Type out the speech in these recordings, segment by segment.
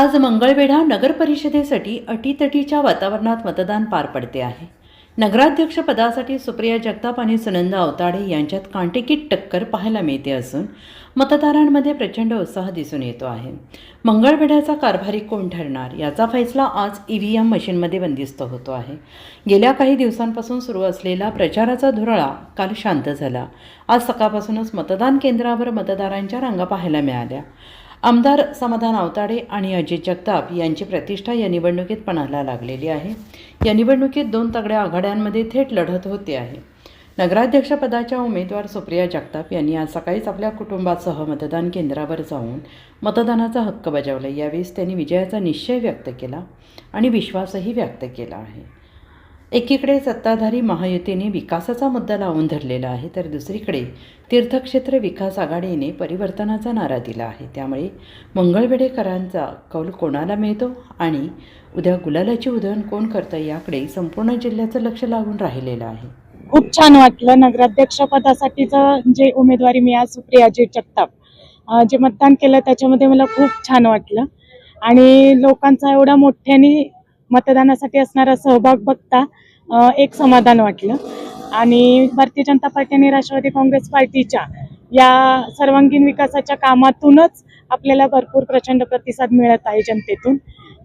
आज मंगळवेढा नगर परिषदेसाठी अटीतटीच्या वातावरणात मतदान पार पडते आहे. नगराध्यक्ष पदासाठी सुप्रिया जगताप आणि सुनंदा अवताडे यांच्यात कांटेकीत टक्कर पाहायला मिळते असून मतदारांमध्ये प्रचंड उत्साह दिसून येतो आहे. मंगळवेढ्याचा कारभारी कोण ठरणार याचा फैसला आज ई व्ही एम मशीनमध्ये बंदिस्त होतो आहे. गेल्या काही दिवसांपासून सुरू असलेला प्रचाराचा धुरळा काल शांत झाला. आज सकाळपासूनच मतदान केंद्रावर मतदारांच्या रांगा पाहायला मिळाल्या. आमदार समाधान आवताडे आणि अजय जगताप यांची प्रतिष्ठा या निवडणुकीत पणाला लागलेली आहे. या निवडणुकीत दोन तगड्या आघाड्यांमध्ये थेट लढत होते आहे. नगराध्यक्षपदाच्या उमेदवार सुप्रिया जगताप यांनी आज सकाळीच आपल्या कुटुंबासह मतदान केंद्रावर जाऊन मतदानाचा हक्क बजावला. यावेळेस त्यांनी विजयाचा निश्चय व्यक्त केला आणि विश्वासही व्यक्त केला आहे. एकीकडे सत्ताधारी महायुतीने विकासाचा मुद्दा लावून धरलेला आहे तर दुसरीकडे तीर्थक्षेत्र विकास आघाडीने परिवर्तनाचा नारा दिला आहे. त्यामुळे मंगळवेढेकरांचा कौल कोणाला मिळतो आणि उद्या गुलालाची उधळण कोण करतं याकडे संपूर्ण जिल्ह्याचं लक्ष लागून राहिलेलं आहे. खूप छान वाटलं नगराध्यक्ष पदासाठीचं जे उमेदवारी मी आज सुप्रियाजी जगताप जे मतदान केलं त्याच्यामध्ये मला खूप छान वाटलं. आणि लोकांचा एवढा मोठ्याने मतदानासाठी असणारा सहभाग बघता एक समाधान वाटलं. आणि भारतीय जनता पार्टी आणि राष्ट्रवादी काँग्रेस पार्टीच्या या सर्वांगीण विकासाच्या कामातूनच आपल्याला भरपूर प्रचंड प्रतिसाद मिळत आहे जनतेतून.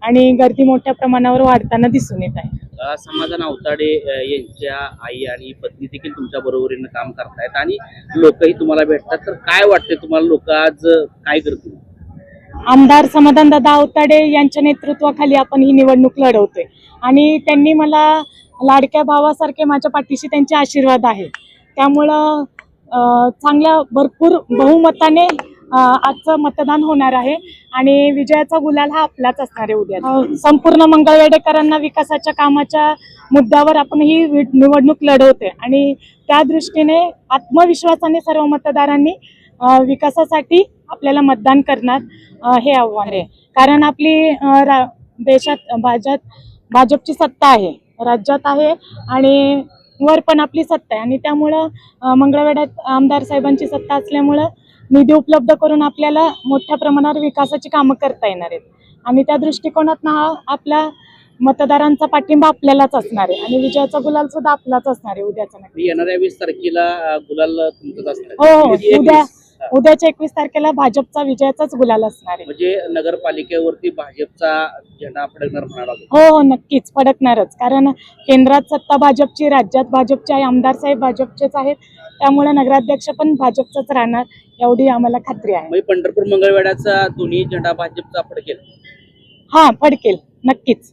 आणि गर्दी मोठ्या प्रमाणावर वाढताना दिसून येत आहे. समाधान अवताडे यांच्या आई आणि पत्नी देखील तुमच्या बरोबरीनं काम करतायत आणि लोकही तुम्हाला भेटतात. तर काय वाटते तुम्हाला? लोक आज काय करतील? आमदार समाधान दादा अवताडे यांच्या नेतृत्वाखाली आपण ही निवडणूक लढवतोय. आणि त्यांनी मला लाडक्या भावासारखे माझ्या पाठीशी त्यांचे आशीर्वाद आहे. त्यामुळं चांगल्या भरपूर बहुमताने आजचं मतदान होणार आहे. आणि विजयाचा गुलाल हा आपलाच असणार आहे उद्या. संपूर्ण संपूर्ण मंगळवेडेकरांना विकासाच्या कामाच्या मुद्द्यावर आपण ही निवडणूक लढवतोय. आणि त्या दृष्टीने आत्मविश्वासाने सर्व मतदारांनी विकासासाठी आपल्याला मतदान करणार हे आव्हान आहे. कारण आपली देशात भाजप भाजपची सत्ता आहे. राज्यात आहे आणि वर पण आपली सत्ता आहे. आणि त्यामुळं मंगळवेढ्यात आमदार साहेबांची सत्ता असल्यामुळं निधी उपलब्ध करून आपल्याला मोठ्या प्रमाणावर विकासाची कामं करता येणार आहेत. आणि त्या दृष्टिकोनातनं हा आपल्या मतदारांचा पाठिंबा आपल्यालाच असणार आहे. आणि विजयाचा गुलाल सुद्धा आपलाच असणार आहे उद्याचा येणाऱ्या वीस तारखेला गुलाल तुमचंच असणार हो हो. म्हणजे उद्या उद्याच्या एकवीस तारखेला भाजपचा विजयाचाच गुलाल असणार आहे. म्हणजे नगरपालिकेवरती भाजपचा झेंडा फडकणार म्हणाला हो हो नक्कीच फडकणारच. कारण केंद्रात सत्ता भाजपची राज्यात भाजपचे आहे आमदार साहेब भाजपचेच आहेत. त्यामुळे नगराध्यक्ष पण भाजपचाच राहणार एवढी आम्हाला खात्री आहे. म्हणजे पंढरपूर मंगळवेढ्याचा दोन्ही झेंडा भाजपचा फडकेल. हा फडकेल नक्कीच.